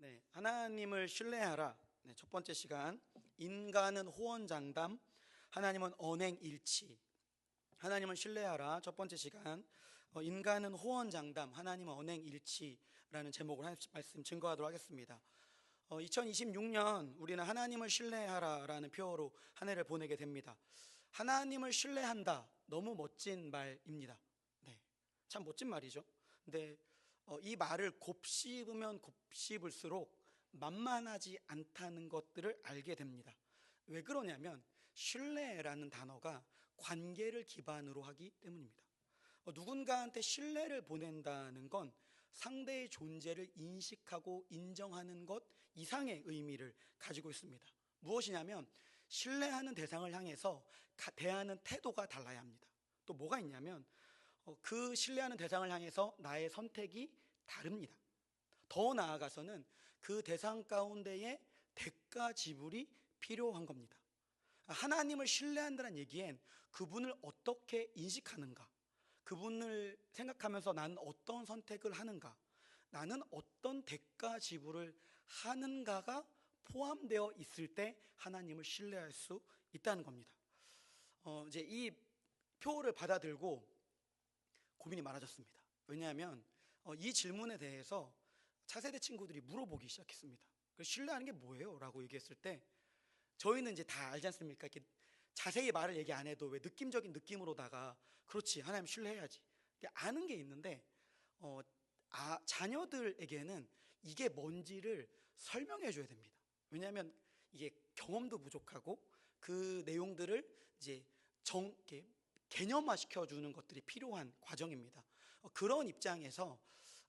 네, 하나님을 신뢰하라. 네, 첫 번째 시간 인간은 호언장담, 하나님은 언행일치. 하나님을 신뢰하라. 첫 번째 시간 어, 인간은 호언장담, 하나님은 언행일치라는 제목을 한 말씀 증거하도록 하겠습니다. 어, 2026년 우리는 하나님을 신뢰하라라는 표어로 한 해를 보내게 됩니다. 하나님을 신뢰한다. 너무 멋진 말입니다. 네, 참 멋진 말이죠. 근데 어, 이 말을 곱씹으면 곱씹을수록 만만하지 않다는 것들을 알게 됩니다. 왜 그러냐면 신뢰라는 단어가 관계를 기반으로 하기 때문입니다. 어, 누군가한테 신뢰를 보낸다는 건 상대의 존재를 인식하고 인정하는 것 이상의 의미를 가지고 있습니다. 무엇이냐면 신뢰하는 대상을 향해서 대하는 태도가 달라야 합니다. 또 뭐가 있냐면 어, 그 신뢰하는 대상을 향해서 나의 선택이 다릅니다. 더 나아가서는 그 대상 가운데에 대가 지불이 필요한 겁니다. 하나님을 신뢰한다는 얘기엔 그분을 어떻게 인식하는가, 그분을 생각하면서 나는 어떤 선택을 하는가, 나는 어떤 대가 지불을 하는가가 포함되어 있을 때 하나님을 신뢰할 수 있다는 겁니다. 어, 이제 이 표를 받아들고 고민이 많아졌습니다. 왜냐하면 어, 이 질문에 대해서 차세대 친구들이 물어보기 시작했습니다. 신뢰하는 게 뭐예요? 라고 얘기했을 때 저희는 이제 다 알지 않습니까? 이렇게 자세히 말을 얘기 안 해도 왜 느낌적인 느낌으로다가 그렇지 하나님 신뢰해야지 아는 게 있는데 어, 아, 자녀들에게는 이게 뭔지를 설명해 줘야 됩니다. 왜냐하면 이게 경험도 부족하고 그 내용들을 이제 정, 개념화 시켜 주는 것들이 필요한 과정입니다. 어, 그런 입장에서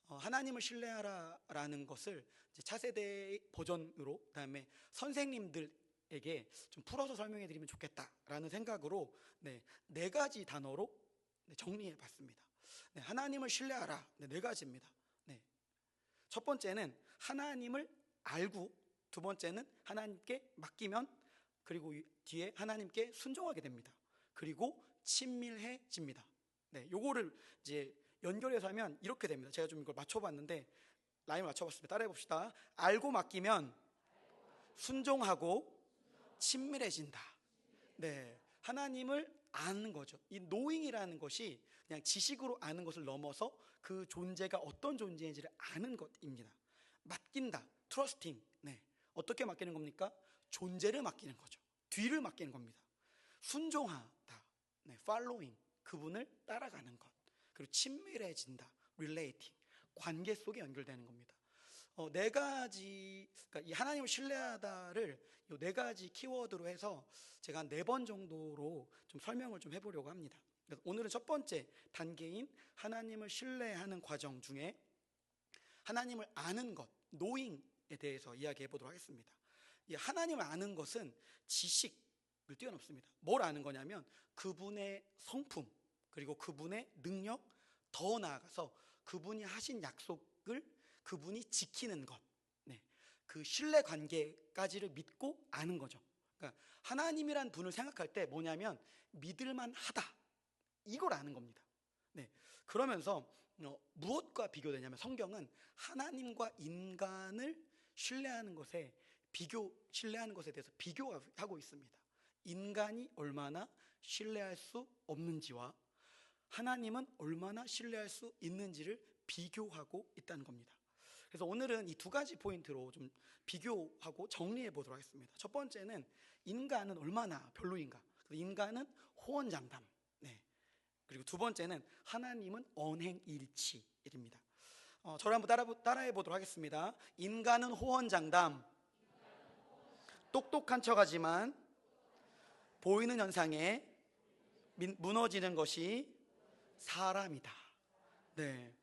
어, 하나님을 신뢰하라라는 것을 차세대 버전으로 그다음에 선생님들에게 좀 풀어서 설명해 드리면 좋겠다라는 생각으로 네, 네 가지 단어로 네, 정리해 봤습니다. 네, 하나님을 신뢰하라. 네, 네 가지입니다. 네. 첫 번째는 하나님을 알고 두 번째는 하나님께 맡기면 그리고 뒤에 하나님께 순종하게 됩니다. 그리고 친밀해집니다. 네, 요거를 이제 연결해서 하면 이렇게 됩니다. 제가 좀 이걸 맞춰봤는데 라임을 맞춰봤습니다. 따라해 봅시다. 알고 맡기면 순종하고 친밀해진다. 네, 하나님을 아는 거죠. 이 노잉이라는 것이 그냥 지식으로 아는 것을 넘어서 그 존재가 어떤 존재인지를 아는 것입니다. 맡긴다, 트러스팅. 네, 어떻게 맡기는 겁니까? 존재를 맡기는 거죠. 뒤를 맡기는 겁니다. 순종하다, 네, following 그분을 따라가는 것. 그리고 친밀해진다. relating. 관계 속에 연결되는 겁니다. 어, 네 가지, 그러니까 이 하나님을 신뢰하다를 이 네 가지 키워드로 해서 제가 한 네 번 정도로 좀 설명을 좀 해보려고 합니다. 오늘은 첫 번째 단계인 하나님을 신뢰하는 과정 중에 하나님을 아는 것, knowing에 대해서 이야기해 보도록 하겠습니다. 이 하나님을 아는 것은 지식을 뛰어넘습니다. 뭘 아는 거냐면 그분의 성품, 그리고 그분의 능력, 더 나아가서 그분이 하신 약속을 그분이 지키는 것, 네. 그 신뢰 관계까지를 믿고 아는 거죠. 그러니까 하나님이란 분을 생각할 때 뭐냐면 믿을만 하다. 이걸 아는 겁니다. 네. 그러면서 어, 무엇과 비교되냐면 성경은 하나님과 인간을 신뢰하는 것에 비교, 신뢰하는 것에 대해서 비교하고 있습니다. 인간이 얼마나 신뢰할 수 없는지와 하나님은 얼마나 신뢰할 수 있는지를 비교하고 있다는 겁니다. 그래서 오늘은 이 두 가지 포인트로 좀 비교하고 정리해 보도록 하겠습니다. 첫 번째는 인간은 얼마나 별로인가. 인간은 호언장담. 네. 그리고 두 번째는 하나님은 언행일치입니다. 어, 저를 한번 따라, 따라해 보도록 하겠습니다. 인간은 호언장담. 똑똑한 척하지만 보이는 현상에 무너지는 것이 사람이다. 네.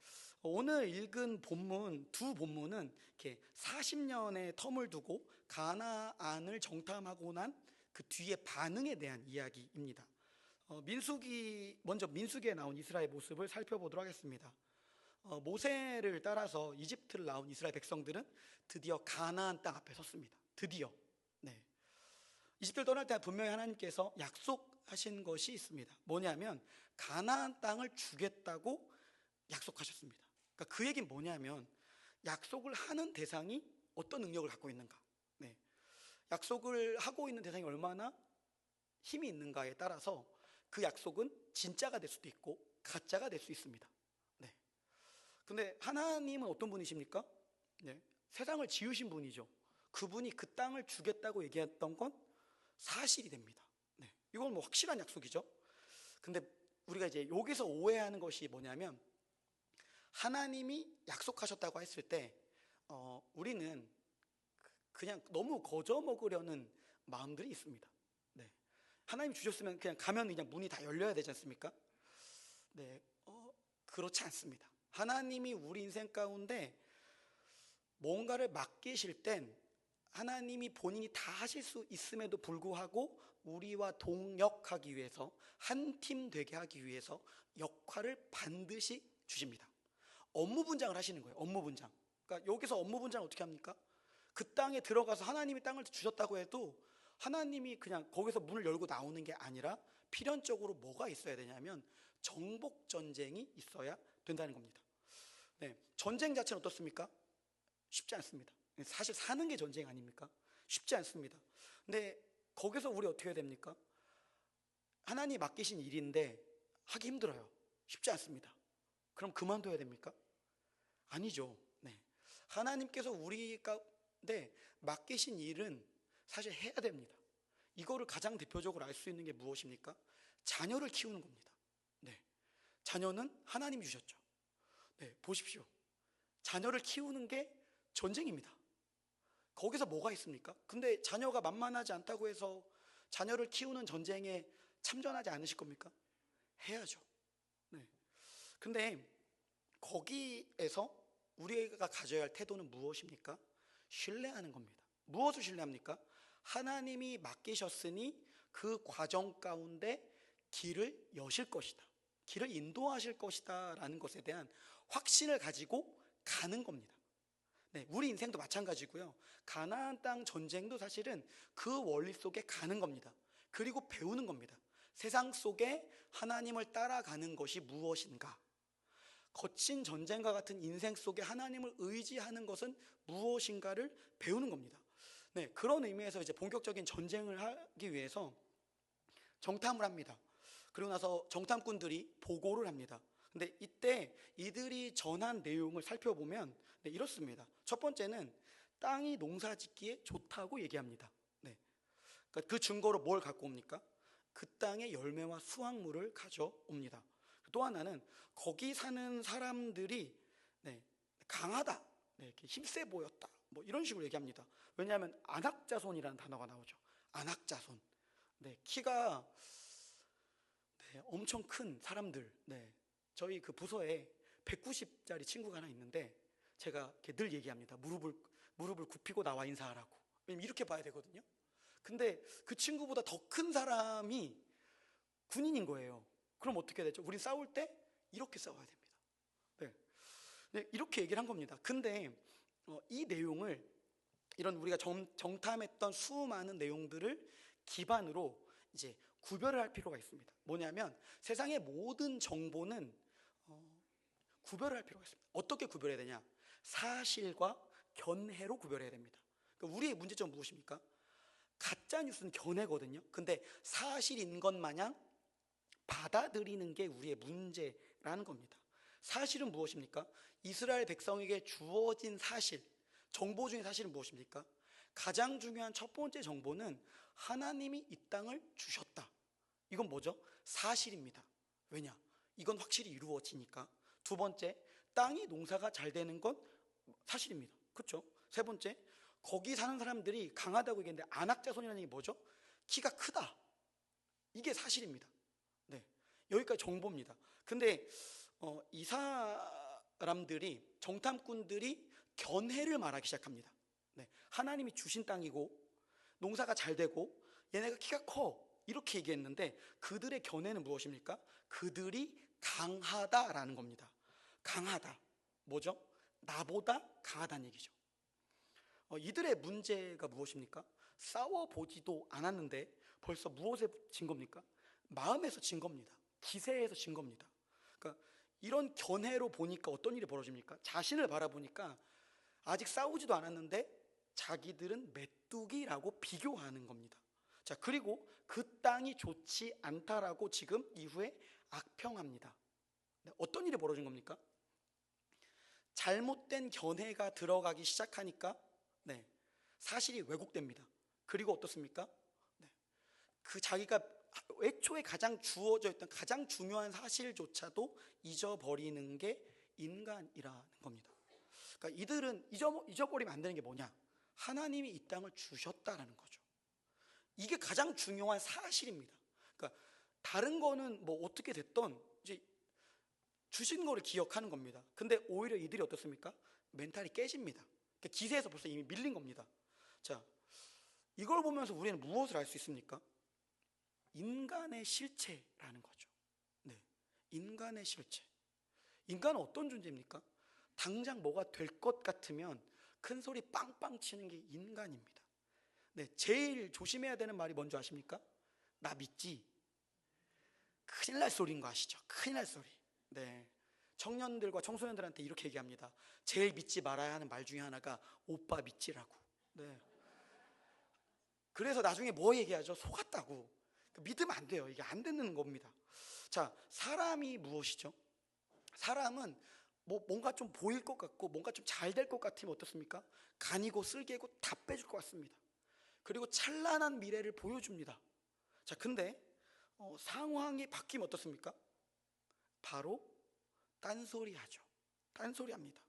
오늘 읽은 본문, 두 본문은 이렇게 40년의 텀을 두고 가나안을 정탐하고 난 그 뒤에 반응에 대한 이야기입니다. 어, 민수기, 먼저 민수기에 나온 이스라엘 모습을 살펴보도록 하겠습니다. 어, 모세를 따라서 이집트를 나온 이스라엘 백성들은 드디어 가나안 땅 앞에 섰습니다. 드디어. 네. 이집트를 떠날 때 분명히 하나님께서 약속하신 것이 있습니다. 뭐냐면 가나안 땅을 주겠다고 약속하셨습니다. 그러니까 그 얘기는 뭐냐면 약속을 하는 대상이 어떤 능력을 갖고 있는가. 네. 약속을 하고 있는 대상이 얼마나 힘이 있는가에 따라서 그 약속은 진짜가 될 수도 있고 가짜가 될 수 있습니다. 네. 근데 하나님은 어떤 분이십니까? 네. 세상을 지으신 분이죠. 그분이 그 땅을 주겠다고 얘기했던 건 사실이 됩니다. 네. 이건 뭐 확실한 약속이죠. 근데 우리가 이제 여기서 오해하는 것이 뭐냐면 하나님이 약속하셨다고 했을 때 어, 우리는 그냥 너무 거저 먹으려는 마음들이 있습니다. 네. 하나님 주셨으면 그냥 가면 그냥 문이 다 열려야 되지 않습니까? 네, 어, 그렇지 않습니다. 하나님이 우리 인생 가운데 뭔가를 맡기실 땐 하나님이 본인이 다 하실 수 있음에도 불구하고 우리와 동역하기 위해서 한 팀 되게 하기 위해서 역할을 반드시 주십니다. 업무 분장을 하시는 거예요. 업무 분장. 그러니까 여기서 업무 분장 어떻게 합니까? 그 땅에 들어가서 하나님이 땅을 주셨다고 해도 하나님이 그냥 거기서 문을 열고 나오는 게 아니라 필연적으로 뭐가 있어야 되냐면 정복 전쟁이 있어야 된다는 겁니다. 네, 전쟁 자체는 어떻습니까? 쉽지 않습니다. 사실 사는 게 전쟁 아닙니까? 쉽지 않습니다. 근데 거기서 우리 어떻게 해야 됩니까? 하나님 맡기신 일인데 하기 힘들어요. 쉽지 않습니다. 그럼 그만둬야 됩니까? 아니죠. 네. 하나님께서 우리 가운데 맡기신 일은 사실 해야 됩니다. 이거를 가장 대표적으로 알 수 있는 게 무엇입니까? 자녀를 키우는 겁니다. 네. 자녀는 하나님이 주셨죠. 네, 보십시오. 자녀를 키우는 게 전쟁입니다. 거기서 뭐가 있습니까? 근데 자녀가 만만하지 않다고 해서 자녀를 키우는 전쟁에 참전하지 않으실 겁니까? 해야죠. 네. 근데 거기에서 우리가 가져야 할 태도는 무엇입니까? 신뢰하는 겁니다. 무엇을 신뢰합니까? 하나님이 맡기셨으니 그 과정 가운데 길을 여실 것이다. 길을 인도하실 것이다. 라는 것에 대한 확신을 가지고 가는 겁니다. 네, 우리 인생도 마찬가지고요. 가나안 땅 전쟁도 사실은 그 원리 속에 가는 겁니다. 그리고 배우는 겁니다. 세상 속에 하나님을 따라가는 것이 무엇인가? 거친 전쟁과 같은 인생 속에 하나님을 의지하는 것은 무엇인가를 배우는 겁니다. 네, 그런 의미에서 이제 본격적인 전쟁을 하기 위해서 정탐을 합니다. 그리고 나서 정탐꾼들이 보고를 합니다. 근데 이때 이들이 전한 내용을 살펴보면 네, 이렇습니다. 첫 번째는 땅이 농사 짓기에 좋다고 얘기합니다. 네. 그러니까 그 증거로 뭘 갖고 옵니까? 그 땅의 열매와 수확물을 가져옵니다. 또 하나는 거기 사는 사람들이 네, 강하다, 네, 힘세 보였다, 뭐 이런 식으로 얘기합니다. 왜냐하면 안악자손이라는 단어가 나오죠. 안악자손. 네, 키가 네, 엄청 큰 사람들. 네, 저희 그 부서에 190짜리 친구가 하나 있는데 제가 늘 얘기합니다. 무릎을 무릎을 굽히고 나와 인사하라고. 왜냐면 이렇게 봐야 되거든요. 근데 그 친구보다 더 큰 사람이 군인인 거예요. 그럼 어떻게 되죠? 우리 싸울 때 이렇게 싸워야 됩니다. 네. 네, 이렇게 얘기를 한 겁니다. 근데 어, 이 내용을 이런 우리가 정, 정탐했던 수많은 내용들을 기반으로 이제 구별을 할 필요가 있습니다. 뭐냐면 세상의 모든 정보는 어, 구별을 할 필요가 있습니다. 어떻게 구별해야 되냐? 사실과 견해로 구별해야 됩니다. 그러니까 우리의 문제점은 무엇입니까? 가짜 뉴스는 견해거든요. 근데 사실인 것 마냥 받아들이는 게 우리의 문제라는 겁니다. 사실은 무엇입니까? 이스라엘 백성에게 주어진 사실, 정보 중의 사실은 무엇입니까? 가장 중요한 첫 번째 정보는 하나님이 이 땅을 주셨다. 이건 뭐죠? 사실입니다. 왜냐? 이건 확실히 이루어지니까. 두 번째, 땅이 농사가 잘 되는 건 사실입니다. 그렇죠? 세 번째, 거기 사는 사람들이 강하다고 얘기했는데 안악자손이라는 게 뭐죠? 키가 크다. 이게 사실입니다. 네. 여기까지 정보입니다. 근데 어, 이 사람들이 정탐꾼들이 견해를 말하기 시작합니다. 네. 하나님이 주신 땅이고 농사가 잘 되고 얘네가 키가 커 이렇게 얘기했는데 그들의 견해는 무엇입니까? 그들이 강하다라는 겁니다. 강하다. 뭐죠? 나보다 강하다는 얘기죠. 어, 이들의 문제가 무엇입니까? 싸워보지도 않았는데 벌써 무엇에 진 겁니까? 마음에서 진 겁니다. 기세에서 진 겁니다. 그러니까 이런 견해로 보니까 어떤 일이 벌어집니까? 자신을 바라보니까 아직 싸우지도 않았는데 자기들은 메뚜기라고 비교하는 겁니다. 자, 그리고 그 땅이 좋지 않다라고 지금 이후에 악평합니다. 네, 어떤 일이 벌어진 겁니까? 잘못된 견해가 들어가기 시작하니까 네, 사실이 왜곡됩니다. 그리고 어떻습니까? 네, 그 자기가 애초에 가장 주어져 있던 가장 중요한 사실조차도 잊어버리는 게 인간이라는 겁니다. 그러니까 이들은 잊어, 잊어버리면 안 되는 게 뭐냐? 하나님이 이 땅을 주셨다라는 거죠. 이게 가장 중요한 사실입니다. 그러니까 다른 거는 뭐 어떻게 됐던 이제 주신 거를 기억하는 겁니다. 근데 오히려 이들이 어떻습니까? 멘탈이 깨집니다. 그러니까 기세에서 벌써 이미 밀린 겁니다. 자, 이걸 보면서 우리는 무엇을 알 수 있습니까? 인간의 실체라는 거죠. 네. 인간의 실체. 인간은 어떤 존재입니까? 당장 뭐가 될 것 같으면 큰 소리 빵빵 치는 게 인간입니다. 네. 제일 조심해야 되는 말이 뭔지 아십니까? 나 믿지? 큰일 날 소리인 거 아시죠? 큰일 날 소리. 네. 청년들과 청소년들한테 이렇게 얘기합니다. 제일 믿지 말아야 하는 말 중에 하나가 오빠 믿지라고. 네. 그래서 나중에 뭐 얘기하죠? 속았다고. 믿으면 안 돼요. 이게 안 되는 겁니다. 자, 사람이 무엇이죠? 사람은 뭐 뭔가 좀 보일 것 같고 뭔가 좀 잘 될 것 같으면 어떻습니까? 간이고 쓸개고 다 빼줄 것 같습니다. 그리고 찬란한 미래를 보여줍니다. 자, 근데 어, 상황이 바뀌면 어떻습니까? 바로 딴소리 하죠. 딴소리 합니다.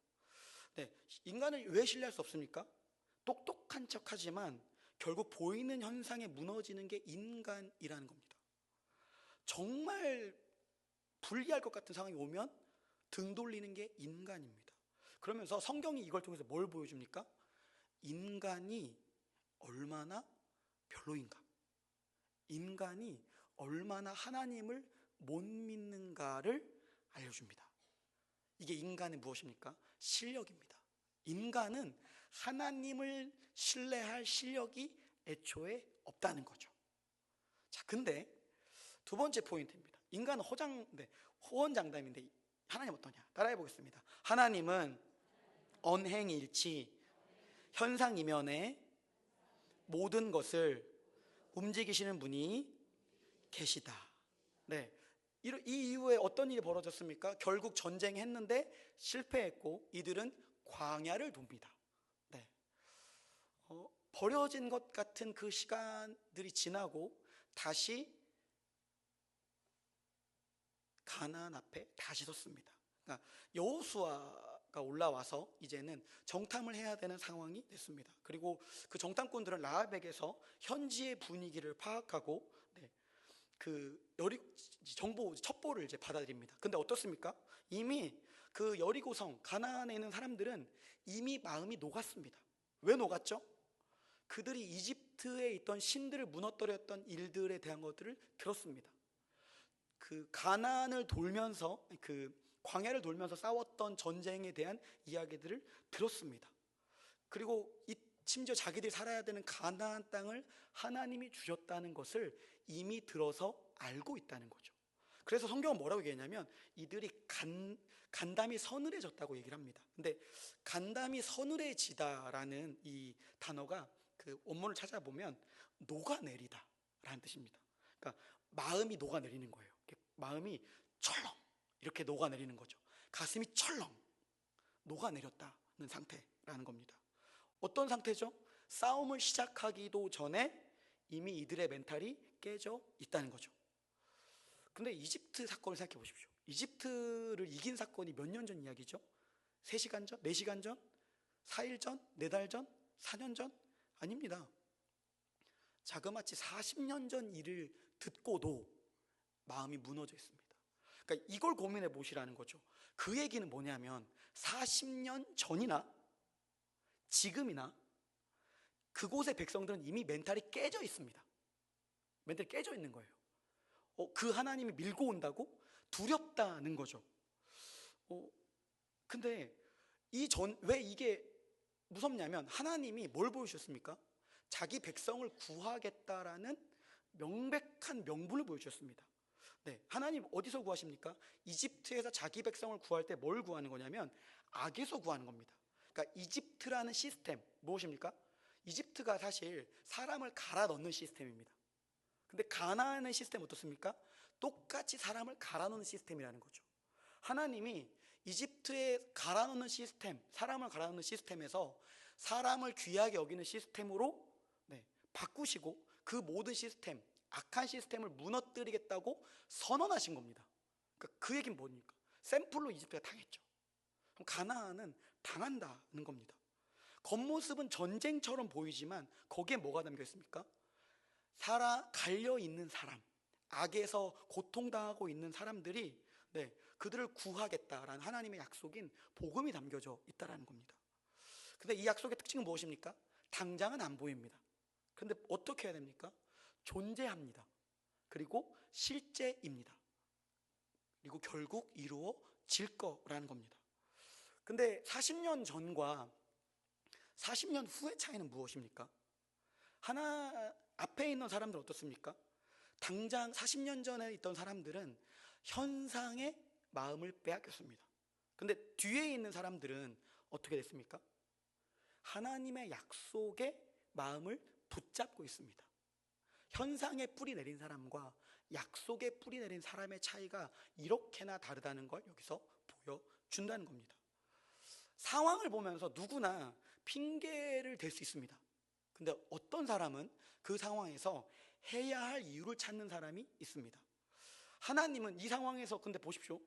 네, 인간을 왜 신뢰할 수 없습니까? 똑똑한 척 하지만 결국 보이는 현상에 무너지는 게 인간이라는 겁니다. 정말 불리할 것 같은 상황이 오면 등 돌리는 게 인간입니다. 그러면서 성경이 이걸 통해서 뭘 보여줍니까? 인간이 얼마나 별로인가? 인간이 얼마나 하나님을 못 믿는가를 알려줍니다. 이게 인간의 무엇입니까? 실력입니다. 인간은 하나님을 신뢰할 실력이 애초에 없다는 거죠. 자, 근데 두 번째 포인트입니다. 인간은 호장, 네, 호언장담인데 하나님 어떠냐? 따라해 보겠습니다. 하나님은 언행일치, 현상이면에 모든 것을 움직이시는 분이 계시다. 네. 이 이후에 어떤 일이 벌어졌습니까? 결국 전쟁했는데 실패했고 이들은 광야를 돕니다. 네. 어, 버려진 것 같은 그 시간들이 지나고 다시 가나안 앞에 다시 섰습니다. 그러니까 여호수아가 올라와서 이제는 정탐을 해야 되는 상황이 됐습니다. 그리고 그 정탐꾼들은 라합에게서 현지의 분위기를 파악하고 네, 그 여리 정보 첩보를 이제 받아들입니다. 근데 어떻습니까? 이미 그 여리고성 가나안에 있는 사람들은 이미 마음이 녹았습니다. 왜 녹았죠? 그들이 이집트에 있던 신들을 무너뜨렸던 일들에 대한 것들을 들었습니다. 그 가나안을 돌면서 그 광야를 돌면서 싸웠던 전쟁에 대한 이야기들을 들었습니다. 그리고 이 심지어 자기들이 살아야 되는 가나안 땅을 하나님이 주셨다는 것을 이미 들어서 알고 있다는 거죠. 그래서 성경은 뭐라고 얘기했냐면 이들이 간, 간담이 서늘해졌다고 얘기를 합니다. 근데 간담이 서늘해지다라는 이 단어가 그 원문을 찾아보면 녹아내리다라는 뜻입니다. 그러니까 마음이 녹아내리는 거예요. 마음이 철렁 이렇게 녹아내리는 거죠. 가슴이 철렁 녹아내렸다는 상태라는 겁니다. 어떤 상태죠? 싸움을 시작하기도 전에 이미 이들의 멘탈이 깨져 있다는 거죠. 근데 이집트 사건을 생각해 보십시오. 이집트를 이긴 사건이 몇 년 전 이야기죠? 3시간 전? 4시간 전? 4일 전? 4달 전? 4년 전? 아닙니다. 자그마치 40년 전 일을 듣고도 마음이 무너져 있습니다. 그러니까 이걸 고민해 보시라는 거죠. 그 얘기는 뭐냐면 40년 전이나 지금이나 그곳의 백성들은 이미 멘탈이 깨져 있습니다. 멘탈이 깨져 있는 거예요. 어, 그 하나님이 밀고 온다고 두렵다는 거죠. 어, 근데 이 전, 왜 이게 무섭냐면 하나님이 뭘 보여주셨습니까? 자기 백성을 구하겠다라는 명백한 명분을 보여주셨습니다. 네, 하나님 어디서 구하십니까? 이집트에서 자기 백성을 구할 때 뭘 구하는 거냐면 악에서 구하는 겁니다. 그러니까 이집트라는 시스템 무엇입니까? 이집트가 사실 사람을 갈아 넣는 시스템입니다. 근데 가나안의 시스템 어떻습니까? 똑같이 사람을 갈아 넣는 시스템이라는 거죠. 하나님이 이집트에 갈아 넣는 시스템, 사람을 갈아 넣는 시스템에서 사람을 귀하게 여기는 시스템으로 네, 바꾸시고 그 모든 시스템, 악한 시스템을 무너뜨리겠다고 선언하신 겁니다. 그러니까 그 얘기는 뭡니까? 샘플로 이집트가 당했죠. 그럼 가나안은 당한다는 겁니다. 겉모습은 전쟁처럼 보이지만 거기에 뭐가 담겨 있습니까? 살아 갈려 있는 사람, 악에서 고통당하고 있는 사람들이 네, 그들을 구하겠다라는 하나님의 약속인 복음이 담겨져 있다라는 겁니다. 근데 이 약속의 특징은 무엇입니까? 당장은 안 보입니다. 그런데 어떻게 해야 됩니까? 존재합니다. 그리고 실제입니다. 그리고 결국 이루어질 거라는 겁니다. 근데 40년 전과 40년 후의 차이는 무엇입니까? 하나 앞에 있는 사람들 어떻습니까? 당장 40년 전에 있던 사람들은 현상의 마음을 빼앗겼습니다. 근데 뒤에 있는 사람들은 어떻게 됐습니까? 하나님의 약속의 마음을 붙잡고 있습니다. 현상에 뿌리 내린 사람과 약속에 뿌리 내린 사람의 차이가 이렇게나 다르다는 걸 여기서 보여준다는 겁니다. 상황을 보면서 누구나 핑계를 댈 수 있습니다. 근데 어떤 사람은 그 상황에서 해야 할 이유를 찾는 사람이 있습니다. 하나님은 이 상황에서 근데 보십시오.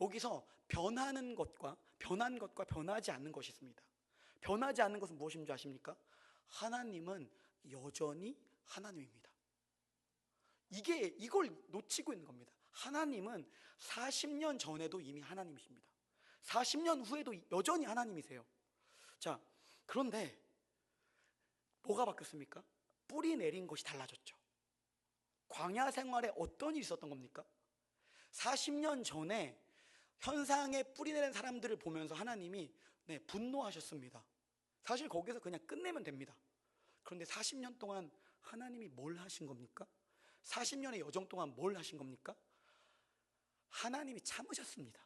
여기서 변하는 것과 변한 것과 변하지 않는 것이 있습니다. 변하지 않는 것은 무엇인 줄 아십니까? 하나님은 여전히 하나님입니다. 이게 이걸 놓치고 있는 겁니다. 하나님은 40년 전에도 이미 하나님이십니다. 40년 후에도 여전히 하나님이세요. 자, 그런데 뭐가 바뀌었습니까? 뿌리 내린 것이 달라졌죠. 광야 생활에 어떤 일이 있었던 겁니까? 40년 전에 현상에 뿌리 내린 사람들을 보면서 하나님이 네, 분노하셨습니다. 사실 거기서 그냥 끝내면 됩니다. 그런데 40년 동안 하나님이 뭘 하신 겁니까? 40년의 여정 동안 뭘 하신 겁니까? 하나님이 참으셨습니다.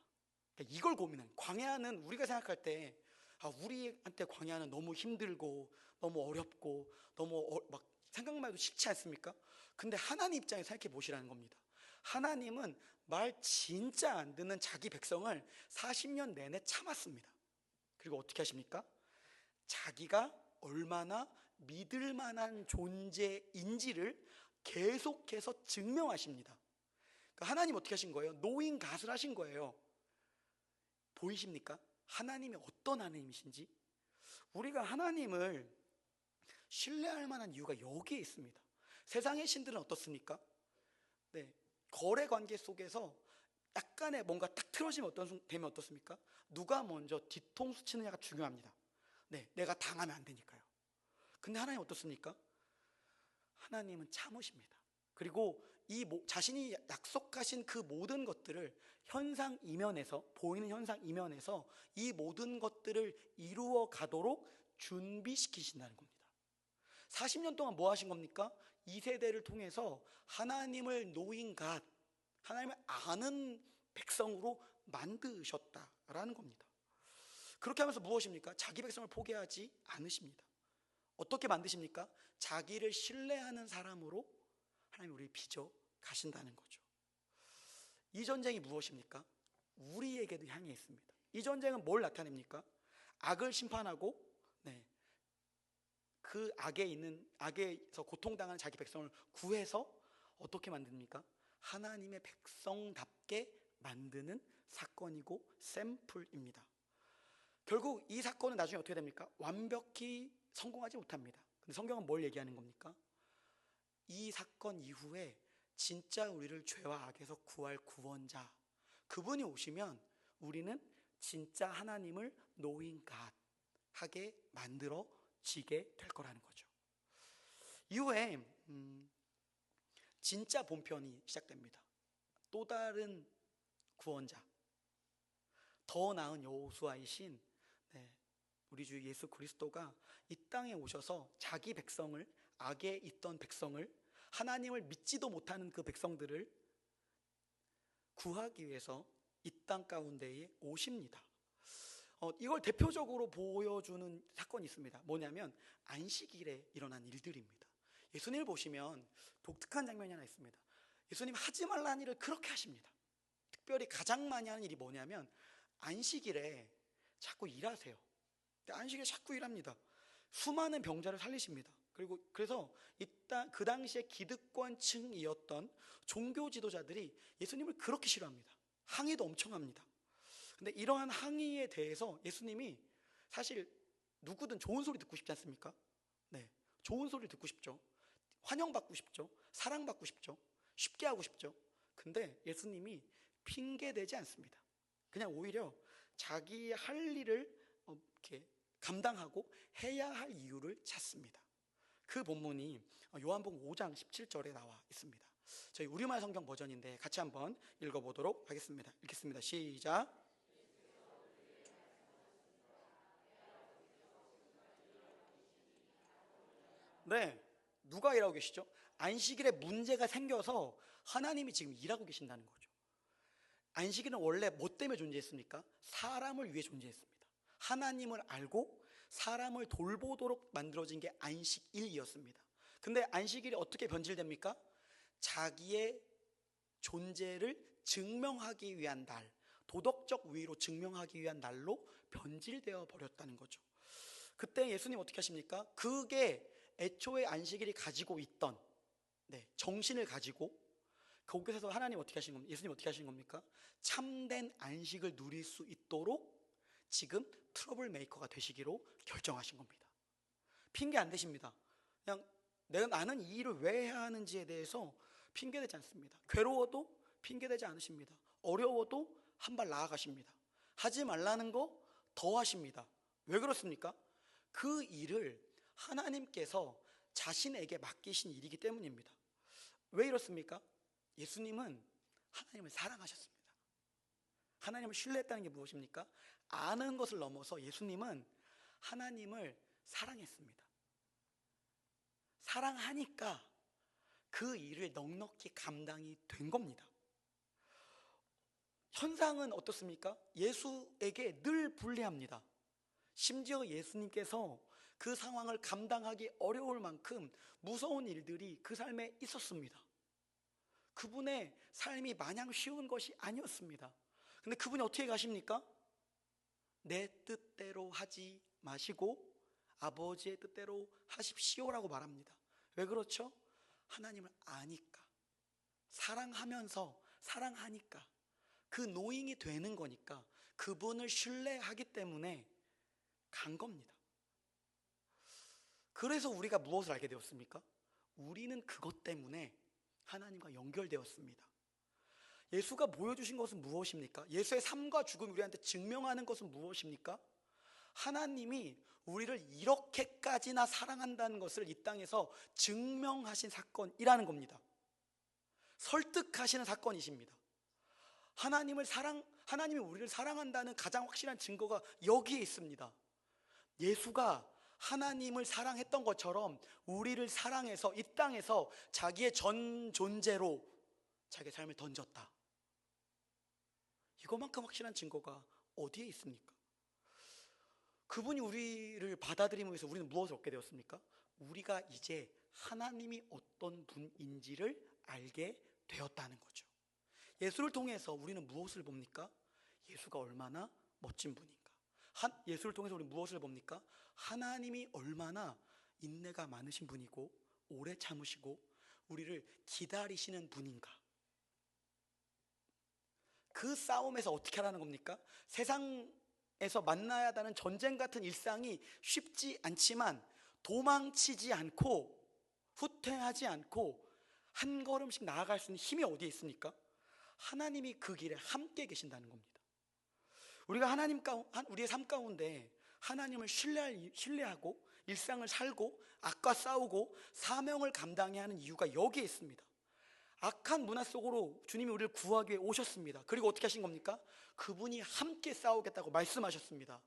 그러니까 이걸 고민한 광야는 우리가 생각할 때 아, 우리한테 광야는 너무 힘들고 너무 어렵고 너무 어, 막 생각만 해도 쉽지 않습니까? 근데 하나님 입장에 생각해 보시라는 겁니다. 하나님은 말 진짜 안 듣는 자기 백성을 40년 내내 참았습니다. 그리고 어떻게 하십니까? 자기가 얼마나 믿을 만한 존재인지를 계속해서 증명하십니다. 그러니까 하나님 어떻게 하신 거예요? 노인 갓을 하신 거예요. 보이십니까? 하나님이 어떤 하나님이신지? 우리가 하나님을 신뢰할 만한 이유가 여기에 있습니다. 세상의 신들은 어떻습니까? 네. 거래 관계 속에서 약간의 뭔가 딱 틀어지면 어떤 되면 어떻습니까? 누가 먼저 뒤통수 치느냐가 중요합니다. 네, 내가 당하면 안 되니까요. 근데 하나님 어떻습니까? 하나님은 참으십니다. 그리고 이 모, 자신이 약속하신 그 모든 것들을 현상 이면에서 보이는 현상 이면에서 이 모든 것들을 이루어 가도록 준비시키신다는 겁니다. 40년 동안 뭐 하신 겁니까? 이 세대를 통해서 하나님을 노인 갓, 하나님을 아는 백성으로 만드셨다라는 겁니다. 그렇게 하면서 무엇입니까? 자기 백성을 포기하지 않으십니다. 어떻게 만드십니까? 자기를 신뢰하는 사람으로 하나님 우리 빚어 가신다는 거죠. 이 전쟁이 무엇입니까? 우리에게도 향해 있습니다. 이 전쟁은 뭘 나타냅니까? 악을 심판하고 네. 그 악에 있는 악에서 고통당하는 자기 백성을 구해서 어떻게 만듭니까? 하나님의 백성답게 만드는 사건이고 샘플입니다. 결국 이 사건은 나중에 어떻게 됩니까? 완벽히 성공하지 못합니다. 근데 성경은 뭘 얘기하는 겁니까? 이 사건 이후에 진짜 우리를 죄와 악에서 구할 구원자 그분이 오시면 우리는 진짜 하나님을 노인 갓 하게 만들어지게 될 거라는 거죠. 이후에 음, 진짜 본편이 시작됩니다. 또 다른 구원자, 더 나은 여호수아이신 네, 우리 주 예수 그리스도가 이 땅에 오셔서 자기 백성을 악에 있던 백성을 하나님을 믿지도 못하는 그 백성들을 구하기 위해서 이 땅 가운데에 오십니다. 어, 이걸 대표적으로 보여주는 사건이 있습니다. 뭐냐면 안식일에 일어난 일들입니다. 예수님을 보시면 독특한 장면이 하나 있습니다. 예수님 하지 말라는 일을 그렇게 하십니다. 특별히 가장 많이 하는 일이 뭐냐면 안식일에 자꾸 일하세요. 안식일에 자꾸 일합니다. 수많은 병자를 살리십니다. 그리고 그래서 이따 그 당시에 기득권층이었던 종교 지도자들이 예수님을 그렇게 싫어합니다. 항의도 엄청 합니다. 근데 이러한 항의에 대해서 예수님이 사실 누구든 좋은 소리 듣고 싶지 않습니까? 네. 좋은 소리 듣고 싶죠. 환영받고 싶죠. 사랑받고 싶죠. 쉽게 하고 싶죠. 근데 예수님이 핑계 대지 않습니다. 그냥 오히려 자기 할 일을 어, 이렇게 감당하고 해야 할 이유를 찾습니다. 그 본문이 요한복음 5장 17절에 나와 있습니다. 저희 우리말 성경 버전인데 같이 한번 읽어보도록 하겠습니다. 읽겠습니다. 시작. 네, 누가 일하고 계시죠? 안식일에 문제가 생겨서 하나님이 지금 일하고 계신다는 거죠. 안식일은 원래 뭐 때문에 존재했습니까? 사람을 위해 존재했습니다. 하나님을 알고 사람을 돌보도록 만들어진 게 안식일이었습니다. 근데 안식일이 어떻게 변질됩니까? 자기의 존재를 증명하기 위한 날, 도덕적 위로 증명하기 위한 날로 변질되어 버렸다는 거죠. 그때 예수님 어떻게 하십니까? 그게 애초에 안식일이 가지고 있던 네, 정신을 가지고 거기서 하나님 어떻게 하신 겁니까? 예수님 어떻게 하신 겁니까? 참된 안식을 누릴 수 있도록 지금 트러블 메이커가 되시기로 결정하신 겁니다. 핑계 안 되십니다. 그냥 내가 나는 이 일을 왜 해야 하는지에 대해서 핑계 대지 않습니다. 괴로워도 핑계 대지 않으십니다. 어려워도 한 발 나아가십니다. 하지 말라는 거 더 하십니다. 왜 그렇습니까? 그 일을 하나님께서 자신에게 맡기신 일이기 때문입니다. 왜 이렇습니까? 예수님은 하나님을 사랑하셨습니다. 하나님을 신뢰했다는 게 무엇입니까? 아는 것을 넘어서 예수님은 하나님을 사랑했습니다. 사랑하니까 그 일을 넉넉히 감당이 된 겁니다. 현상은 어떻습니까? 예수에게 늘 불리합니다. 심지어 예수님께서 그 상황을 감당하기 어려울 만큼 무서운 일들이 그 삶에 있었습니다. 그분의 삶이 마냥 쉬운 것이 아니었습니다. 근데 그분이 어떻게 가십니까? 내 뜻대로 하지 마시고 아버지의 뜻대로 하십시오라고 말합니다. 왜 그렇죠? 하나님을 아니까. 사랑하면서 사랑하니까. 그 노잉이 되는 거니까 그분을 신뢰하기 때문에 간 겁니다. 그래서 우리가 무엇을 알게 되었습니까? 우리는 그것 때문에 하나님과 연결되었습니다. 예수가 보여주신 것은 무엇입니까? 예수의 삶과 죽음이 우리한테 증명하는 것은 무엇입니까? 하나님이 우리를 이렇게까지나 사랑한다는 것을 이 땅에서 증명하신 사건이라는 겁니다. 설득하시는 사건이십니다. 하나님을 사랑, 하나님이 우리를 사랑한다는 가장 확실한 증거가 여기에 있습니다. 예수가 하나님을 사랑했던 것처럼 우리를 사랑해서 이 땅에서 자기의 전 존재로 자기의 삶을 던졌다. 이것만큼 확실한 증거가 어디에 있습니까? 그분이 우리를 받아들임으로 우리는 무엇을 얻게 되었습니까? 우리가 이제 하나님이 어떤 분인지를 알게 되었다는 거죠. 예수를 통해서 우리는 무엇을 봅니까? 예수가 얼마나 멋진 분인가. 한, 예수를 통해서 우리는 무엇을 봅니까? 하나님이 얼마나 인내가 많으신 분이고 오래 참으시고 우리를 기다리시는 분인가. 그 싸움에서 어떻게 하라는 겁니까? 세상에서 만나야 하는 전쟁 같은 일상이 쉽지 않지만 도망치지 않고 후퇴하지 않고 한 걸음씩 나아갈 수 있는 힘이 어디에 있습니까? 하나님이 그 길에 함께 계신다는 겁니다. 우리가 하나님 가운 우리의 삶 가운데 하나님을 신뢰할, 신뢰하고 일상을 살고 악과 싸우고 사명을 감당해야 하는 이유가 여기에 있습니다. 악한 문화 속으로 주님이 우리를 구하기 위해 오셨습니다. 그리고 어떻게 하신 겁니까? 그분이 함께 싸우겠다고 말씀하셨습니다.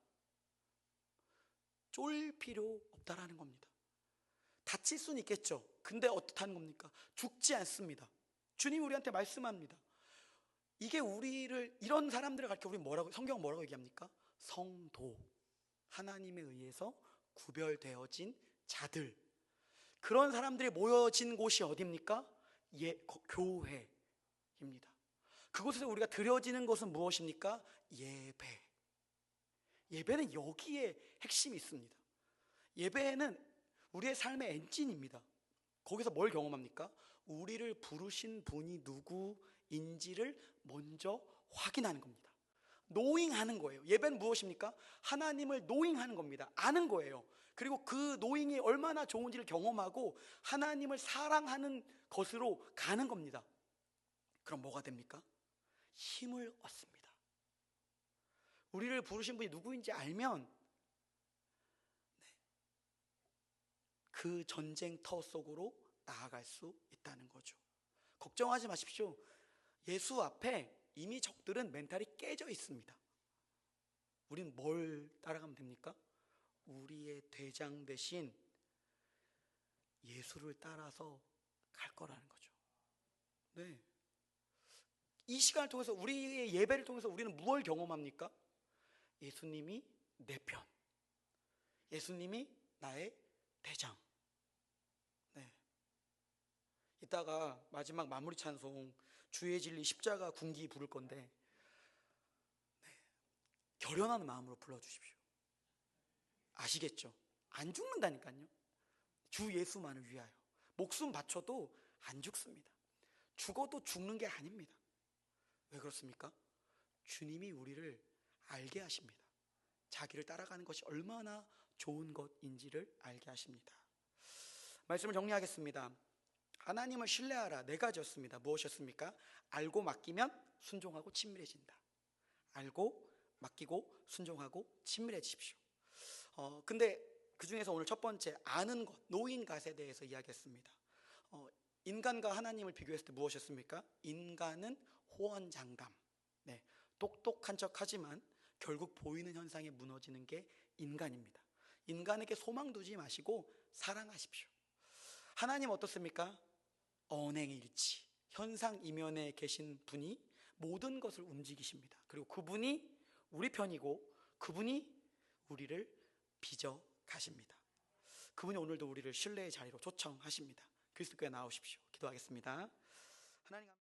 쫄 필요 없다라는 겁니다. 다칠 수는 있겠죠. 근데 어떻다는 겁니까? 죽지 않습니다. 주님이 우리한테 말씀합니다. 이게 우리를 이런 사람들을 가르쳐 우리 뭐라고 성경 뭐라고 얘기합니까? 성도, 하나님에 의해서 구별되어진 자들, 그런 사람들이 모여진 곳이 어디입니까? 예, 거- 교회입니다. 그곳에서 우리가 드려지는 것은 무엇입니까? 예배. 예배는 여기에 핵심이 있습니다. 예배는 우리의 삶의 엔진입니다. 거기서 뭘 경험합니까? 우리를 부르신 분이 누구인지를 먼저 확인하는 겁니다. 노잉하는 거예요. 예배는 무엇입니까? 하나님을 노잉하는 겁니다. 아는 거예요. 그리고 그 노잉이 얼마나 좋은지를 경험하고 하나님을 사랑하는 것으로 가는 겁니다. 그럼 뭐가 됩니까? 힘을 얻습니다. 우리를 부르신 분이 누구인지 알면 네, 그 전쟁터 속으로 나아갈 수 있다는 거죠. 걱정하지 마십시오. 예수 앞에 이미 적들은 멘탈이 깨져 있습니다. 우린 뭘 따라가면 됩니까? 우리의 대장 대신 예수를 따라서 갈 거라는 거죠. 네. 이 시간을 통해서 우리의 예배를 통해서 우리는 무엇을 경험합니까? 예수님이 내 편. 예수님이 나의 대장. 네. 이따가 마지막 마무리 찬송 주의 진리 십자가 군기 부를 건데 네. 결연한 마음으로 불러 주십시오. 아시겠죠? 안 죽는다니까요. 주 예수만을 위하여 목숨 바쳐도 안 죽습니다. 죽어도 죽는 게 아닙니다. 왜 그렇습니까? 주님이 우리를 알게 하십니다. 자기를 따라가는 것이 얼마나 좋은 것인지를 알게 하십니다. 말씀을 정리하겠습니다. 하나님을 신뢰하라. 네 가지였습니다. 무엇이었습니까? 알고 맡기면 순종하고 친밀해진다. 알고 맡기고 순종하고 친밀해지십시오. 어, 근데 그 중에서 오늘 첫 번째 아는 것, 노인 갓에 대해서 이야기했습니다. 어, 인간과 하나님을 비교했을 때 무엇이었습니까? 인간은 호언장담. 네, 똑똑한 척하지만 결국 보이는 현상에 무너지는 게 인간입니다. 인간에게 소망 두지 마시고 사랑하십시오. 하나님 어떻습니까? 언행일치. 현상 이면에 계신 분이 모든 것을 움직이십니다. 그리고 그분이 우리 편이고 그분이 우리를 빚어 가십니다. 그분이 오늘도 우리를 신뢰의 자리로 초청하십니다. 그리스도께 나오십시오. 기도하겠습니다. 하나님 감-